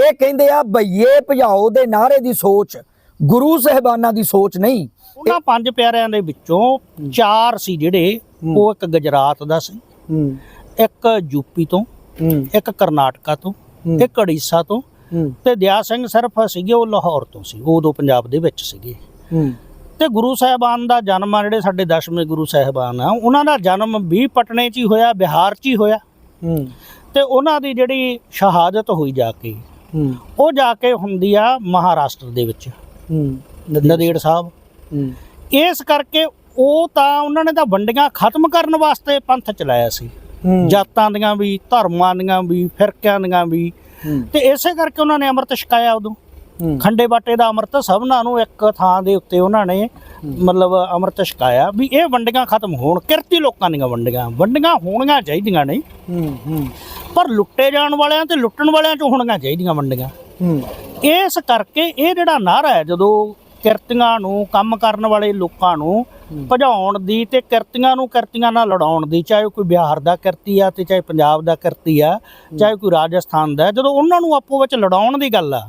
ਇਹ ਕਹਿੰਦੇ ਆ ਬਈਏ ਭਜਾਓ ਦੇ ਨਾਰੇ ਦੀ ਸੋਚ ਗੁਰੂ ਸਹਿਬਾਨਾਂ ਦੀ ਸੋਚ ਨਹੀਂ। ਉਹਨਾਂ ਪੰਜ ਪਿਆਰਿਆਂ ਦੇ ਵਿੱਚੋਂ ਚਾਰ ਸੀ ਜਿਹੜੇ ਉਹ ਇੱਕ ਗੁਜਰਾਤ ਦਾ ਸੀ ਇੱਕ ਯੂਪੀ ਤੋਂ ਇੱਕ ਕਰਨਾਟਕਾ ਤੋਂ। ਇੱਕ ਉੜੀਸਾ ਤੋਂ ਤੇ ਦਿਆ ਸਿੰਘ ਸਿਰਫ ਸੀਗੇ ਉਹ ਲਾਹੌਰ ਤੋਂ ਸੀ ਉਦੋਂ ਪੰਜਾਬ ਦੇ ਵਿੱਚ ਸੀਗੇ। ਤੇ ਗੁਰੂ ਸਾਹਿਬਾਨ ਦਾ ਜਨਮ ਆ ਜਿਹੜੇ ਸਾਡੇ ਦਸ਼ਵੇਂ ਗੁਰੂ ਸਾਹਿਬਾਨ ਆ ਉਹਨਾਂ ਦਾ ਜਨਮ ਵੀ ਪਟਨੇ 'ਚ ਹੀ ਹੋਇਆ ਬਿਹਾਰ 'ਚ ਹੀ ਹੋਇਆ। ਤੇ ਉਹਨਾਂ ਦੀ ਜਿਹੜੀ ਸ਼ਹਾਦਤ ਹੋਈ ਜਾ ਕੇ ਉਹ ਜਾ ਕੇ ਹੁੰਦੀ ਆ ਮਹਾਰਾਸ਼ਟਰ ਦੇ ਵਿੱਚ ਨਦੇੜ ਸਾਹਿਬ। ਇਸ ਕਰਕੇ ਉਹ ਤਾਂ ਉਹਨਾਂ ਨੇ ਤਾਂ ਵੰਡੀਆਂ ਖਤਮ ਕਰਨ ਵਾਸਤੇ ਪੰਥ ਚਲਾਇਆ ਸੀ। ਜਾਤਾਂ ਦੀਆਂ ਵੀ ਧਰਮਾਂ ਦੀਆਂ ਵੀ ਫਿਰਕਿਆਂ ਦੀਆਂ ਵੀ। ਤੇ ਇਸੇ ਕਰਕੇ ਉਹਨਾਂ ਨੇ ਅੰਮ੍ਰਿਤ ਛਕਾਇਆ ਉਦੋਂ। ਖੰਡੇ ਬਾਟੇ ਦਾ ਅੰਮ੍ਰਿਤ ਸਭਨਾਂ ਨੂੰ ਇੱਕ ਥਾਂ ਦੇ ਉੱਤੇ ਉਹਨਾਂ ਨੇ ਮਤਲਬ ਅੰਮ੍ਰਿਤ ਛਕਾਇਆ ਵੀ ਇਹ ਵੰਡੀਆਂ ਖਤਮ ਹੋਣ ਕਿਰਤੀ ਲੋਕਾਂ ਦੀਆਂ ਵੰਡੀਆਂ ਵੰਡੀਆਂ ਹੋਣੀਆਂ ਚਾਹੀਦੀਆਂ ਨਹੀਂ ਪਰ ਲੁੱਟੇ ਜਾਣ ਵਾਲਿਆਂ ਤੇ ਲੁੱਟਣ ਵਾਲਿਆਂ ਚੋਂ ਹੋਣੀਆਂ ਚਾਹੀਦੀਆਂ ਵੰਡੀਆਂ। ਇਸ ਕਰਕੇ ਇਹ ਜਿਹੜਾ ਨਾਰਾ ਹੈ ਜਦੋਂ ਕਿਰਤੀਆਂ ਨੂੰ ਕੰਮ ਕਰਨ ਵਾਲੇ ਲੋਕਾਂ ਨੂੰ ਭਜਾਉਣ ਦੀ ਤੇ ਕਿਰਤੀਆਂ ਨੂੰ ਕਿਰਤੀਆਂ ਨਾਲ ਲੜਾਉਣ ਦੀ ਚਾਹੇ ਕੋਈ ਬਿਹਾਰ ਦਾ ਕਿਰਤੀ ਆ ਤੇ ਚਾਹੇ ਪੰਜਾਬ ਦਾ ਕਿਰਤੀ ਆ ਚਾਹੇ ਕੋਈ ਰਾਜਸਥਾਨ ਦਾ ਜਦੋਂ ਉਹਨਾਂ ਨੂੰ ਆਪੋ ਵਿੱਚ ਲੜਾਉਣ ਦੀ ਗੱਲ ਆ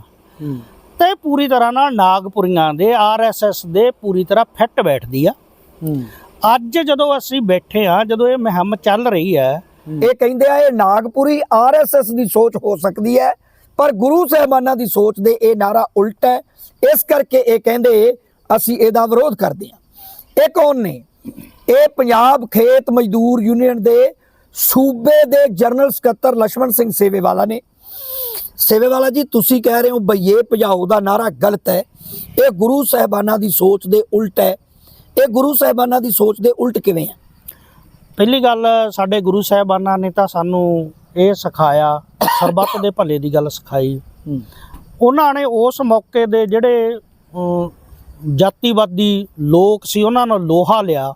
ਤੇ ਪੂਰੀ ਤਰ੍ਹਾਂ ਨਾਲ ਨਾਗਪੁਰੀਆਂ ਦੇ ਆਰ ਐਸ ਆਰਐਸਐਸ ਦੇ ਪੂਰੀ ਤਰ੍ਹਾਂ ਫਿੱਟ ਬੈਠਦੀ ਆ। ਅੱਜ ਜਦੋਂ ਅਸੀਂ ਬੈਠੇ ਆ ਜਦੋਂ ਇਹ ਮਹਿੰਮ ਚੱਲ ਰਹੀ ਹੈ ਇਹ ਕਹਿੰਦੇ ਆ ਇਹ ਨਾਗਪੁਰੀ ਆਰ ਐਸ ਐਸ ਦੀ ਸੋਚ ਹੋ ਸਕਦੀ ਹੈ ਪਰ ਗੁਰੂ ਸਹਿਬਾਨਾਂ ਦੀ ਸੋਚ ਦੇ ਇਹ ਨਾਰਾ ਉਲਟ ਹੈ। ਇਸ ਕਰਕੇ ਇਹ ਕਹਿੰਦੇ ਅਸੀਂ ਇਹਦਾ ਵਿਰੋਧ ਕਰਦੇ ਆ ਇਹ ਕੌਣ ਨੇ? ਇਹ ਪੰਜਾਬ ਖੇਤ ਮਜ਼ਦੂਰ ਯੂਨੀਅਨ ਦੇ ਸੂਬੇ ਦੇ ਜਨਰਲ ਸਕੱਤਰ ਲక్ష్మణ ਸਿੰਘ ਸੇਵੇਵਾਲਾ ਨੇ। ਸੇਵੇਵਾਲਾ ਜੀ ਤੁਸੀਂ ਕਹਿ ਰਹੇ ਹੋ ਬਈਏ ਭਜਾਓ ਦਾ ਨਾਰਾ ਗਲਤ ਹੈ। ਇਹ ਗੁਰੂ ਸਾਹਿਬਾਨਾਂ ਦੀ ਸੋਚ ਦੇ ਉਲਟ ਹੈ। ਇਹ ਗੁਰੂ ਸਾਹਿਬਾਨਾਂ ਦੀ ਸੋਚ ਦੇ ਉਲਟ ਕਿਵੇਂ ਹੈ? ਪਹਿਲੀ ਗੱਲ ਸਾਡੇ ਗੁਰੂ ਸਾਹਿਬਾਨਾਂ ਨੇ ਤਾਂ ਸਾਨੂੰ ਇਹ ਸਿਖਾਇਆ ਸਰਬੱਤ ਦੇ ਭਲੇ ਦੀ ਗੱਲ ਸਿਖਾਈ। ਉਹਨਾਂ ਨੇ ਉਸ ਮੌਕੇ ਦੇ ਜਿਹੜੇ ਜਾਤੀਵਾਦੀ ਲੋਕ ਸੀ ਉਹਨਾਂ ਨੂੰ ਲੋਹਾ ਲਿਆ।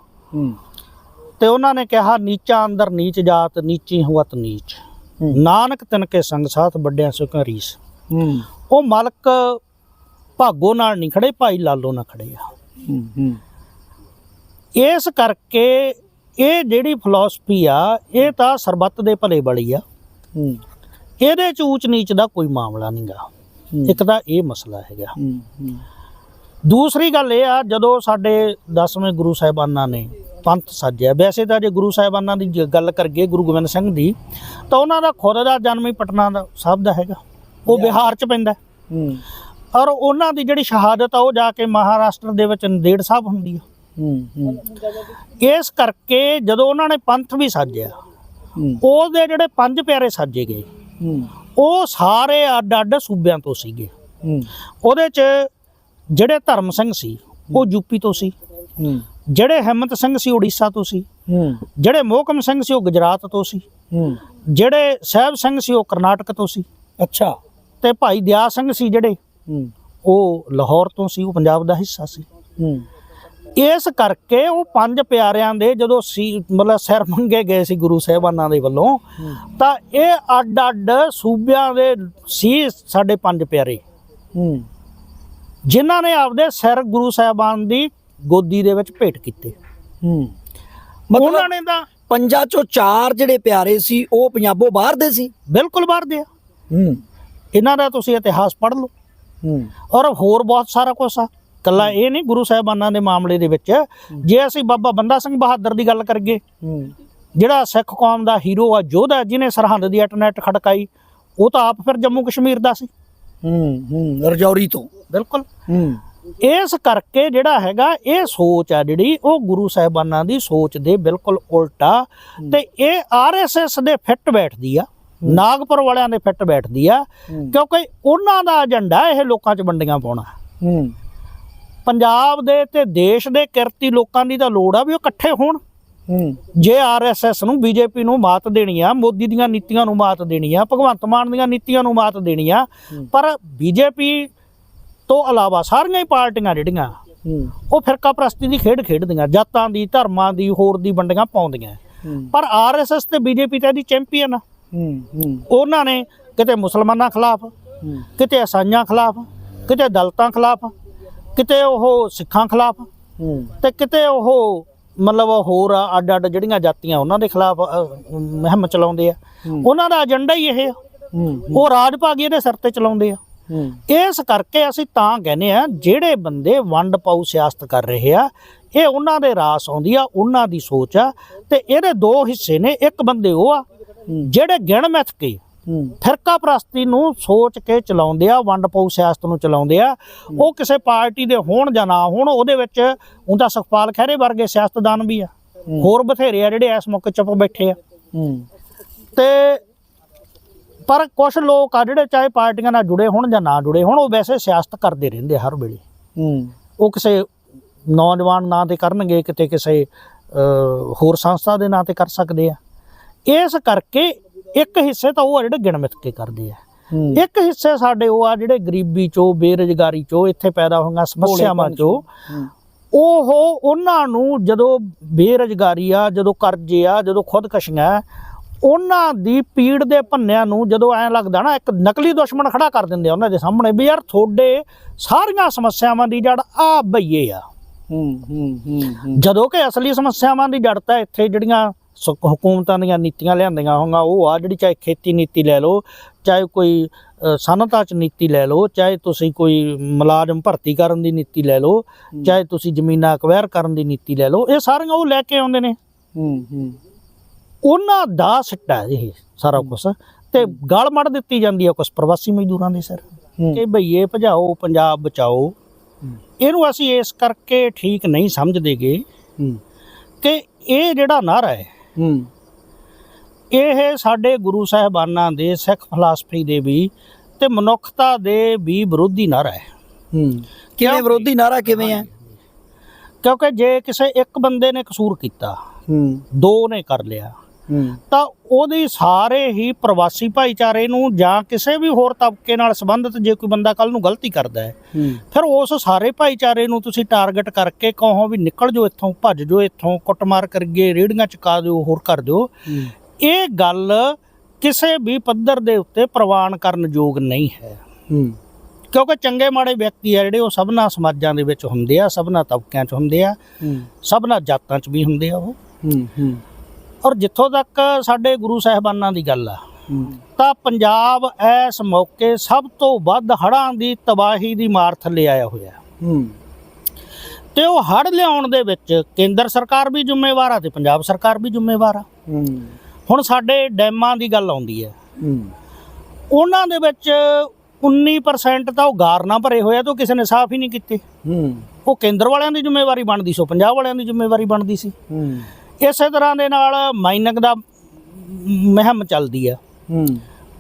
ਤੇ ਉਹਨਾਂ ਨੇ ਕਿਹਾ ਨੀਚਾ ਅੰਦਰ ਨੀਚ ਜਾਤ ਨੀਚੀ ਹੁਅਤ ਨੀਚ। ਨਾਨਕ ਤਿਨ ਕੇ ਸੰਗ ਸਾਥ ਵੱਡਿਆਂ ਸੋ ਕਾ ਰੀਸ ਉਹ ਮਲਕ ਭਾਗੋ ਨਾਲ ਨਹੀਂ ਖੜੇ ਭਾਈ ਲਾਲੋ ਨਾਲ ਖੜੇ ਆ। ਇਸ ਕਰਕੇ ਇਹ ਜਿਹੜੀ ਫਿਲਾਸਫੀ ਆ ਇਹ ਤਾਂ ਸਰਬੱਤ ਦੇ ਭਲੇ ਵਾਲੀ ਆ। ਇਹਦੇ ਚ ਊਚ ਨੀਚ ਦਾ ਕੋਈ ਮਾਮਲਾ ਨਹੀਂਗਾ ਇੱਕ ਤਾਂ ਇਹ ਮਸਲਾ ਹੈਗਾ। ਦੂਸਰੀ ਗੱਲ ਇਹ ਆ ਜਦੋਂ ਸਾਡੇ ਦਸਵੇਂ ਗੁਰੂ ਸਾਹਿਬਾਨਾਂ ਨੇ ਪੰਥ ਸਾਜਿਆ। ਵੈਸੇ ਤਾਂ ਜੇ ਗੁਰੂ ਸਾਹਿਬਾਨਾਂ ਦੀ ਗੱਲ ਕਰਗੇ ਗੁਰੂ ਗੋਬਿੰਦ ਸਿੰਘ ਦੀ ਤਾਂ ਉਹਨਾਂ ਦਾ ਖੁਦ ਦਾ ਜਨਮ ਹੀ ਪਟਨਾ ਦਾ ਸਾਹਿਬ ਦਾ ਹੈਗਾ। ਉਹ ਬਿਹਾਰ ਚ ਪੈਂਦਾ। ਔਰ ਉਹਨਾਂ ਦੀ ਜਿਹੜੀ ਸ਼ਹਾਦਤ ਆ ਉਹ ਜਾ ਕੇ ਮਹਾਰਾਸ਼ਟਰ ਦੇ ਵਿੱਚ ਨੰਦੇੜ ਸਾਹਿਬ ਹੁੰਦੀ ਆ। ਇਸ ਕਰਕੇ ਜਦੋਂ ਉਹਨਾਂ ਨੇ ਪੰਥ ਵੀ ਸਾਜਿਆ ਉਹਦੇ ਜਿਹੜੇ ਪੰਜ ਪਿਆਰੇ ਸਾਜੇ ਗਏ। ਉਹ ਸਾਰੇ ਅੱਡ ਅੱਡ ਸੂਬਿਆਂ ਤੋਂ ਸੀਗੇ। ਉਹਦੇ 'ਚ ਜਿਹੜੇ ਧਰਮ ਸਿੰਘ ਸੀ ਉਹ ਯੂਪੀ ਤੋਂ ਸੀ। ਜਿਹੜੇ ਹਿੰਮਤ ਸਿੰਘ ਸੀ ਉੜੀਸਾ ਤੋਂ ਸੀ ਹੂੰ। ਜਿਹੜੇ ਮੋਹਕਮ ਸਿੰਘ ਸੀ ਉਹ ਗੁਜਰਾਤ ਤੋਂ ਸੀ ਹੂੰ। ਜਿਹੜੇ ਸਾਹਿਬ ਸਿੰਘ ਸੀ ਉਹ ਕਰਨਾਟਕ ਤੋਂ ਸੀ। ਅੱਛਾ। ਤੇ ਭਾਈ ਦਿਆ ਸਿੰਘ ਸੀ ਜਿਹੜੇ ਉਹ ਲਾਹੌਰ ਤੋਂ ਸੀ ਉਹ ਪੰਜਾਬ ਦਾ ਹਿੱਸਾ ਸੀ। ਇਸ ਕਰਕੇ ਉਹ ਪੰਜ ਪਿਆਰਿਆਂ ਦੇ ਜਦੋਂ ਸੀ ਮਤਲਬ ਸਿਰ ਮੰਗੇ ਗਏ ਸੀ ਗੁਰੂ ਸਾਹਿਬਾਨਾਂ ਦੇ ਵੱਲੋਂ ਤਾਂ ਇਹ ਅੱਡ ਅੱਡ ਸੂਬਿਆਂ ਦੇ ਸੀ ਸਾਡੇ ਪੰਜ ਪਿਆਰੇ। ਜਿਨ੍ਹਾਂ ਨੇ ਆਪਦੇ ਸਿਰ ਗੁਰੂ ਸਾਹਿਬਾਨ ਦੀ ਗੋਦੀ ਦੇ ਵਿੱਚ ਭੇਟ ਕੀਤੇ। ਹੂੰ। ਉਹਨਾਂ ਨੇ ਤਾਂ ਪੰਜਾਂ ਚੋਂ ਚਾਰ ਜਿਹੜੇ ਪਿਆਰੇ ਸੀ ਉਹ ਪੰਜਾਬੋਂ ਬਾਹਰ ਦੇ ਸੀ? ਬਿਲਕੁਲ ਬਾਹਰ ਦੇ ਆ। ਹੂੰ। ਇਹਨਾਂ ਦਾ ਤੁਸੀਂ ਇਤਿਹਾਸ ਪੜ੍ਹ ਲਓ। ਹੂੰ। ਔਰ ਹੋਰ ਬਹੁਤ ਸਾਰਾ ਕੁਝ ਆ। ਕੱਲਾ ਇਹ ਨਹੀਂ ਗੁਰੂ ਸਾਹਿਬਾਨਾਂ ਦੇ ਮਾਮਲੇ ਦੇ ਵਿੱਚ ਜੇ ਅਸੀਂ ਬਾਬਾ ਬੰਦਾ ਸਿੰਘ ਬਹਾਦਰ ਦੀ ਗੱਲ ਕਰੀਏ ਹੂੰ। ਜਿਹੜਾ ਸਿੱਖ ਕੌਮ ਦਾ ਹੀਰੋ ਆ ਯੋਧਾ ਜਿਹਨੇ ਸਰਹੰਦ ਦੀ ਇੰਟਰਨੈਟ ਖੜਕਾਈ ਉਹ ਤਾਂ ਆਪ ਫਿਰ ਜੰਮੂ ਕਸ਼ਮੀਰ ਦਾ ਸੀ। ਹੂੰ ਹੂੰ ਰਜੌਰੀ ਤੋਂ। ਬਿਲਕੁਲ। ਹੂੰ। ਇਸ ਕਰਕੇ ਜਿਹੜਾ ਹੈਗਾ ਇਹ ਸੋਚ ਆ ਜਿਹੜੀ ਉਹ ਗੁਰੂ ਸਾਹਿਬਾਨਾਂ ਦੀ ਸੋਚ ਦੇ ਬਿਲਕੁਲ ਉਲਟਾ ਤੇ ਇਹ ਆਰਐਸਐਸ ਦੇ ਫਿੱਟ ਬੈਠਦੀ ਆ ਨਾਗਪੁਰ ਵਾਲਿਆਂ ਦੇ ਫਿੱਟ ਬੈਠਦੀ ਆ ਕਿਉਂਕਿ ਉਹਨਾਂ ਦਾ ਏਜੰਡਾ ਇਹ ਲੋਕਾਂ 'ਚ ਵੰਡੀਆਂ ਪਾਉਣਾ। ਹੂੰ। ਪੰਜਾਬ ਦੇ ਤੇ ਦੇਸ਼ ਦੇ ਕਿਰਤੀ ਲੋਕਾਂ ਦੀ ਤਾਂ ਲੋੜ ਆ ਵੀ ਉਹ ਇਕੱਠੇ ਹੋਣ। ਜੇ ਆਰਐਸਐਸ ਨੂੰ ਬੀਜੇਪੀ ਨੂੰ ਮਾਤ ਦੇਣੀ ਆ ਮੋਦੀ ਦੀਆਂ ਨੀਤੀਆਂ ਨੂੰ ਮਾਤ ਦੇਣੀ ਆ ਭਗਵੰਤ ਮਾਨ ਦੀਆਂ ਨੀਤੀਆਂ ਨੂੰ ਮਾਤ ਦੇਣੀ ਆ ਪਰ ਬੀਜੇਪੀ ਤੋਂ ਇਲਾਵਾ ਸਾਰੀਆਂ ਹੀ ਪਾਰਟੀਆਂ ਜਿਹੜੀਆਂ ਉਹ ਫਿਰਕਾ ਪ੍ਰਸਤੀ ਦੀ ਖੇਡ ਖੇਡਦੀਆਂ ਜਾਤਾਂ ਦੀ ਧਰਮਾਂ ਦੀ ਹੋਰ ਦੀ ਵੰਡੀਆਂ ਪਾਉਂਦੀਆਂ। ਪਰ ਆਰਐਸਐਸ ਤੇ ਬੀਜੇਪੀ ਤਾਂ ਇਹਦੀ ਚੈਂਪੀਅਨ ਆ। ਉਹਨਾਂ ਨੇ ਕਿਤੇ ਮੁਸਲਮਾਨਾਂ ਖਿਲਾਫ ਕਿਤੇ ਇਸਾਈਆਂ ਖਿਲਾਫ ਕਿਤੇ ਦਲਤਾਂ ਖਿਲਾਫ ਕਿਤੇ ਉਹ ਸਿੱਖਾਂ ਖਿਲਾਫ ਤੇ ਕਿਤੇ ਉਹ ਮਤਲਬ ਹੋਰ ਅੱਡ ਅੱਡ ਜਿਹੜੀਆਂ ਜਾਤੀਆਂ ਉਹਨਾਂ ਦੇ ਖਿਲਾਫ ਮੁਹਿੰਮ ਚਲਾਉਂਦੇ ਆ। ਉਹਨਾਂ ਦਾ ਏਜੰਡਾ ਹੀ ਇਹ ਆ। ਉਹ ਰਾਜ ਭਾਗ ਇਹਦੇ ਸਿਰ ਤੇ ਚਲਾਉਂਦੇ ਆ। ਇਸ ਕਰਕੇ ਅਸੀਂ ਤਾਂ ਕਹਿੰਦੇ ਆ ਜਿਹੜੇ ਬੰਦੇ ਵੰਡ ਪਾਉ ਸਿਆਸਤ ਕਰ ਰਹੇ ਆ ਇਹ ਉਹਨਾਂ ਦੇ ਰਾਸ ਆਉਂਦੀ ਆ ਉਹਨਾਂ ਦੀ ਸੋਚ ਆ ਤੇ ਇਹਦੇ ਦੋ ਹਿੱਸੇ ਨੇ ਇੱਕ ਬੰਦੇ ਉਹ ਆ ਜਿਹੜੇ ਗਿਣ ਮਿਥ ਕੇ ਫਿਰਕਾ ਪ੍ਰਸਤੀ ਨੂੰ ਸੋਚ ਕੇ ਚਲਾਉਂਦੇ ਆ ਵੰਡ ਪਾਉ ਸਿਆਸਤ ਨੂੰ ਚਲਾਉਂਦੇ ਆ ਉਹ ਕਿਸੇ ਪਾਰਟੀ ਦੇ ਹੋਣ ਜਾਂ ਨਾ ਹੋਣ ਉਹਦੇ ਵਿੱਚ ਉਹਦਾ ਸੁਖਪਾਲ ਖਹਿਰੇ ਵਰਗੇ ਸਿਆਸਤਦਾਨ ਵੀ ਆ। ਹੋਰ ਬਥੇਰੇ ਆ ਜਿਹੜੇ ਇਸ ਮੌਕੇ ਚੁੱਪ ਬੈਠੇ ਆ। ਤੇ ਪਰ ਕੁਝ ਲੋਕ ਆ ਜਿਹੜੇ ਚਾਹੇ ਪਾਰਟੀਆਂ ਨਾਲ ਜੁੜੇ ਹੋਣ ਜਾਂ ਨਾ ਜੁੜੇ ਹੋਣ ਉਹ ਵੈਸੇ ਸਿਆਸਤ ਕਰਦੇ ਰਹਿੰਦੇ ਹਰ ਵੇਲੇ। ਹੂੰ। ਉਹ ਕਿਸੇ ਨੌਜਵਾਨ ਨਾਂ ਤੇ ਕਰਨਗੇ ਕਿਤੇ ਕਿਸੇ ਹੋਰ ਸੰਸਥਾ ਦੇ ਨਾਂ ਤੇ ਕਰ ਸਕਦੇ ਆ। ਇਸ ਕਰਕੇ ਇੱਕ ਹਿੱਸੇ ਤਾਂ ਉਹ ਆ ਜਿਹੜੇ ਗਿਣਮਿਤ ਕੇ ਕਰਦੇ ਆ। ਇੱਕ ਹਿੱਸੇ ਸਾਡੇ ਉਹ ਆ ਜਿਹੜੇ ਗਰੀਬੀ ਚੋਂ ਬੇਰੁਜ਼ਗਾਰੀ ਚੋਂ ਇੱਥੇ ਪੈਦਾ ਹੋਈਆਂ ਸਮੱਸਿਆਵਾਂ ਚੋਂ। ਉਹ ਉਹਨਾਂ ਨੂੰ ਜਦੋਂ ਬੇਰੁਜ਼ਗਾਰੀ ਆ ਜਦੋਂ ਕਰਜ਼ੇ ਆ ਜਦੋਂ ਖੁਦਕਸ਼ੀਆਂ ਉਹਨਾਂ ਦੀ ਪੀੜ ਦੇ ਭੰਨਿਆਂ ਨੂੰ ਜਦੋਂ ਐਂ ਲੱਗਦਾ ਨਾ ਇੱਕ ਨਕਲੀ ਦੁਸ਼ਮਣ ਖੜਾ ਕਰ ਦਿੰਦੇ ਆ ਉਹਨਾਂ ਦੇ ਸਾਹਮਣੇ ਵੀ ਯਾਰ ਤੁਹਾਡੇ ਸਾਰੀਆਂ ਸਮੱਸਿਆਵਾਂ ਦੀ ਜੜ ਆ ਬਈਏ ਆ। ਜਦੋਂ ਕਿ ਅਸਲੀ ਸਮੱਸਿਆਵਾਂ ਦੀ ਜੜ ਤਾਂ ਇੱਥੇ ਜਿਹੜੀਆਂ ਹੁਕੂਮਤਾਂ ਦੀਆਂ ਨੀਤੀਆਂ ਲਿਆਂਦੀਆਂ ਹੋਈਆਂ ਉਹ ਆ ਜਿਹੜੀ ਚਾਹੇ ਖੇਤੀ ਨੀਤੀ ਲੈ ਲਓ ਚਾਹੇ ਕੋਈ ਸਨਅਤਾਂ ਚ ਨੀਤੀ ਲੈ ਲਓ ਚਾਹੇ ਤੁਸੀਂ ਕੋਈ ਮੁਲਾਜ਼ਮ ਭਰਤੀ ਕਰਨ ਦੀ ਨੀਤੀ ਲੈ ਲਓ ਚਾਹੇ ਤੁਸੀਂ ਜ਼ਮੀਨਾਂ ਅਕਵਾਇਰ ਕਰਨ ਦੀ ਨੀਤੀ ਲੈ ਲਓ ਇਹ ਸਾਰੀਆਂ ਉਹ ਲੈ ਕੇ ਆਉਂਦੇ ਨੇ। ਹੂੰ ਹੂੰ। ਉਹਨਾਂ ਦਾ ਸਿੱਟਾ ਇਹ ਸਾਰਾ ਕੁਝ ਤੇ ਗਲ ਮੜ ਦਿੱਤੀ ਜਾਂਦੀ ਹੈ ਕੁਝ ਪ੍ਰਵਾਸੀ ਮਜ਼ਦੂਰਾਂ ਦੇ ਸਿਰ। ਕਿ ਭਈਏ ਭਜਾਓ ਪੰਜਾਬ ਬਚਾਓ। ਇਹਨੂੰ ਅਸੀਂ ਇਸ ਕਰਕੇ ਠੀਕ ਨਹੀਂ ਸਮਝਦੇਗੇ ਕਿ ਇਹ ਜਿਹੜਾ ਨਾਰਾ ਹੈ ਇਹ ਸਾਡੇ ਗੁਰੂ ਸਾਹਿਬਾਨਾਂ ਦੇ ਸਿੱਖ ਫਲਸਫੀ ਦੇ ਵੀ ਤੇ ਮਨੁੱਖਤਾ ਦੇ ਵੀ ਵਿਰੋਧੀ ਨਾਰਾ ਹੈ। ਕਿਵੇਂ ਵਿਰੋਧੀ ਨਾਰਾ ਕਿਵੇਂ ਹੈ? ਕਿਉਂਕਿ ਜੇ ਕਿਸੇ ਇੱਕ ਬੰਦੇ ਨੇ ਕਸੂਰ ਕੀਤਾ ਦੋ ਨੇ ਕਰ ਲਿਆ ਤਾਂ ਉਹਦੀ ਸਾਰੇ ਹੀ ਪ੍ਰਵਾਸੀ ਭਾਈਚਾਰੇ ਨੂੰ ਜਾਂ ਕਿਸੇ ਵੀ ਹੋਰ ਤਬਕੇ ਨਾਲ ਸੰਬੰਧਿਤ ਜੇ ਕੋਈ ਬੰਦਾ ਕੱਲ ਨੂੰ ਗਲਤੀ ਕਰਦਾ ਹੈ ਫਿਰ ਉਸ ਸਾਰੇ ਭਾਈਚਾਰੇ ਨੂੰ ਤੁਸੀਂ ਟਾਰਗੇਟ ਕਰਕੇ ਕਹੋ ਵੀ ਨਿਕਲ ਜਾਓ ਇੱਥੋਂ ਭੱਜ ਜਾਓ ਇੱਥੋਂ ਕੁੱਟਮਾਰ ਕਰਗੇ ਰੇੜੀਆਂ ਚੁਕਾ ਦਿਓ ਹੋਰ ਕਰ ਦਿਓ। ਇਹ ਗੱਲ ਕਿਸੇ ਵੀ ਪੱਧਰ ਦੇ ਉੱਤੇ ਪ੍ਰਵਾਨ ਕਰਨ ਯੋਗ ਨਹੀਂ ਹੈ। ਕਿਉਂਕਿ ਚੰਗੇ ਮਾੜੇ ਵਿਅਕਤੀ ਆ ਜਿਹੜੇ ਉਹ ਸਭਨਾ ਸਮਾਜਾਂ ਦੇ ਵਿੱਚ ਹੁੰਦੇ ਆ ਸਭਨਾ ਤਬਕਿਆਂ 'ਚ ਹੁੰਦੇ ਆ ਸਭਨਾ ਜਾਤਾਂ 'ਚ ਵੀ ਹੁੰਦੇ ਆ ਉਹ। ਹੂੰ ਹੂੰ। ਔਰ ਜਿੱਥੋਂ ਤੱਕ ਸਾਡੇ ਗੁਰੂ ਸਾਹਿਬਾਨਾਂ ਦੀ ਗੱਲ ਆ, ਤਾਂ ਪੰਜਾਬ ਇਸ ਮੌਕੇ ਸਭ ਤੋਂ ਵੱਧ ਹੜ੍ਹਾਂ ਦੀ ਤਬਾਹੀ ਦੀ ਮਾਰ ਥੱਲੇ ਆਇਆ ਹੋਇਆ। ਹੂੰ ਤੇ ਉਹ ਹੜ੍ਹ ਲਿਆਉਣ ਦੇ ਵਿੱਚ ਕੇਂਦਰ ਸਰਕਾਰ ਵੀ ਜ਼ਿੰਮੇਵਾਰ ਆ ਤੇ ਪੰਜਾਬ ਸਰਕਾਰ ਵੀ ਜ਼ਿੰਮੇਵਾਰ ਆ। ਹੁਣ ਸਾਡੇ ਡੈਮਾਂ ਦੀ ਗੱਲ ਆਉਂਦੀ ਹੈ ਉਹਨਾਂ ਦੇ ਵਿੱਚ 19% ਤਾਂ ਉਹ ਗਾਰ ਨਾ ਭਰੇ ਹੋਏ ਆ ਤੇ ਉਹ ਕਿਸੇ ਨੇ ਸਾਫ਼ ਹੀ ਨਹੀਂ ਕੀਤੇ। ਉਹ ਕੇਂਦਰ ਵਾਲਿਆਂ ਦੀ ਜ਼ਿੰਮੇਵਾਰੀ ਬਣਦੀ ਸੀ, ਉਹ ਪੰਜਾਬ ਵਾਲਿਆਂ ਦੀ ਜ਼ਿੰਮੇਵਾਰੀ ਬਣਦੀ ਸੀ। ਇਸੇ ਤਰ੍ਹਾਂ ਦੇ ਨਾਲ ਮਾਈਨਿੰਗ ਦਾ ਮਹਿਮ ਚੱਲਦੀ ਆ। ਹੂੰ।